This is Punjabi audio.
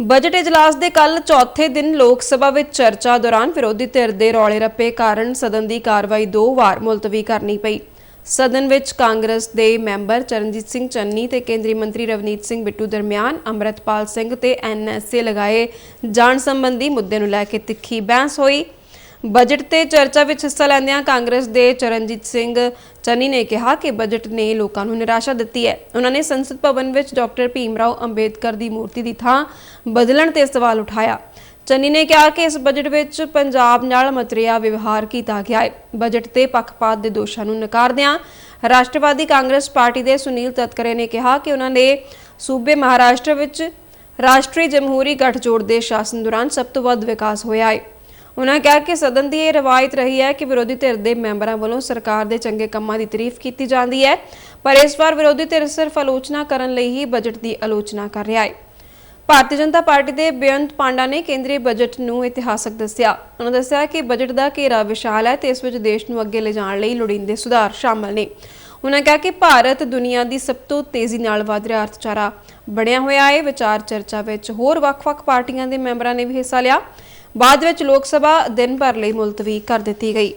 ਬਜਟ ਇਜਲਾਸ ਦੇ ਕੱਲ ਚੌਥੇ ਦਿਨ ਲੋਕ ਸਭਾ ਵਿੱਚ ਚਰਚਾ ਦੌਰਾਨ ਵਿਰੋਧੀ ਧਿਰ ਦੇ ਰੌਲੇ ਰੱਪੇ ਕਾਰਨ ਸਦਨ ਦੀ ਕਾਰਵਾਈ ਦੋ ਵਾਰ ਮੁਲਤਵੀ ਕਰਨੀ ਪਈ। ਸਦਨ ਵਿੱਚ ਕਾਂਗਰਸ ਦੇ ਮੈਂਬਰ ਚਰਨਜੀਤ ਸਿੰਘ ਚੰਨੀ ਤੇ ਕੇਂਦਰੀ ਮੰਤਰੀ ਰਵਨੀਤ ਸਿੰਘ ਬਿੱਟੂ ਦਰਮਿਆਨ, ਅੰਮ੍ਰਿਤਪਾਲ ਸਿੰਘ ਤੇ ਐਨਐਸਏ ਲਗਾਏ ਜਾਣ ਸੰਬੰਧੀ ਮੁੱਦੇ ਨੂੰ ਲੈ ਕੇ ਤਿੱਖੀ ਬਹਿਸ ਹੋਈ। ਬਜਟ ਤੇ ਚਰਚਾ ਵਿੱਚ ਹਿੱਸਾ ਲੈਂਦਿਆਂ ਕਾਂਗਰਸ ਦੇ ਚਰਨਜੀਤ ਸਿੰਘ ਚੰਨੀ ਨੇ ਕਿਹਾ ਕਿ ਬਜਟ ਨੇ ਲੋਕਾਂ ਨੂੰ ਨਿਰਾਸ਼ਾ ਦਿੱਤੀ ਹੈ। ਉਹਨਾਂ ਨੇ ਸੰਸਦ ਭਵਨ ਵਿੱਚ ਡਾਕਟਰ ਭੀਮ ਰਾਓ ਅੰਬੇਦਕਰ ਦੀ ਮੂਰਤੀ ਦੀ ਥਾਂ ਬਦਲਣ ਤੇ ਸਵਾਲ ਉਠਾਇਆ। ਚੰਨੀ ਨੇ ਕਿਹਾ ਕਿ ਇਸ ਬਜਟ ਵਿੱਚ ਪੰਜਾਬ ਨਾਲ ਮਤਰੀਆ ਵਿਵਹਾਰ ਕੀਤਾ ਗਿਆ ਹੈ। ਬਜਟ ਤੇ ਪੱਖਪਾਤ ਦੇ ਦੋਸ਼ਾਂ ਨੂੰ ਨਕਾਰਦਿਆਂ ਰਾਸ਼ਟਰਵਾਦੀ ਕਾਂਗਰਸ ਪਾਰਟੀ ਦੇ ਸੁਨੀਲ ਤਤਕਰੇ ਨੇ ਕਿਹਾ ਕਿ ਉਹਨਾਂ ਨੇ ਸੂਬੇ ਮਹਾਰਾਸ਼ਟਰ ਵਿੱਚ ਰਾਸ਼ਟਰੀ ਜਮਹੂਰੀ ਗੱਠਜੋੜ ਦੇ ਸ਼ਾਸਨ ਦੌਰਾਨ ਸਭ ਤੋਂ ਵੱਧ ਵਿਕਾਸ ਹੋਇਆ ਹੈ। ਉਹਨਾਂ ਕਿਹਾ ਕਿ ਸਦਨ ਦੀ ਇਹ ਰਵਾਇਤ ਰਹੀ ਹੈ ਕਿ ਵਿਰੋਧੀ ਧਿਰ ਦੇ ਮੈਂਬਰਾਂ ਵੱਲੋਂ ਸਰਕਾਰ ਦੇ ਚੰਗੇ ਕੰਮਾਂ ਦੀ ਤਾਰੀਫ ਕੀਤੀ ਜਾਂਦੀ ਹੈ, ਪਰ ਇਸ ਵਾਰ ਵਿਰੋਧੀ ਧਿਰ ਸਿਰਫ ਆਲੋਚਨਾ ਕਰਨ ਲਈ ਹੀ ਬਜਟ ਦੀ ਆਲੋਚਨਾ ਕਰ ਰਿਹਾ ਹੈ। ਭਾਰਤੀ ਜਨਤਾ ਪਾਰਟੀ ਦੇ ਬੇਅੰਤ ਪਾਂਡਾ ਨੇ ਕੇਂਦਰੀ ਬਜਟ ਨੂੰ ਇਤਿਹਾਸਕ ਦੱਸਿਆ। ਉਹਨਾਂ ਦੱਸਿਆ ਕਿ ਬਜਟ ਦਾ ਘੇਰਾ ਵਿਸ਼ਾਲ ਹੈ ਤੇ ਇਸ ਵਿੱਚ ਦੇਸ਼ ਨੂੰ ਅੱਗੇ ਲਿਜਾਣ ਲਈ ਲੋੜੀਂਦੇ ਸੁਧਾਰ ਸ਼ਾਮਲ ਨੇ। ਉਹਨਾਂ ਕਿਹਾ ਕਿ ਭਾਰਤ ਦੁਨੀਆ ਦੀ ਸਭ ਤੋਂ ਤੇਜ਼ੀ ਨਾਲ ਵਧ ਰਿਹਾ ਅਰਥਚਾਰਾ ਬਣਿਆ ਹੋਇਆ ਹੈ। ਵਿਚਾਰ ਚਰਚਾ ਵਿੱਚ ਹੋਰ ਵੱਖ-ਵੱਖ ਪਾਰਟੀਆਂ ਦੇ ਮੈਂਬਰਾਂ ਨੇ ਵੀ ਹਿੱਸਾ ਲਿਆ। ਬਾਅਦ ਵਿੱਚ ਲੋਕ ਸਭਾ ਦਿਨ ਭਰ ਲਈ ਮੁਲਤਵੀ ਕਰ ਦਿੱਤੀ ਗਈ।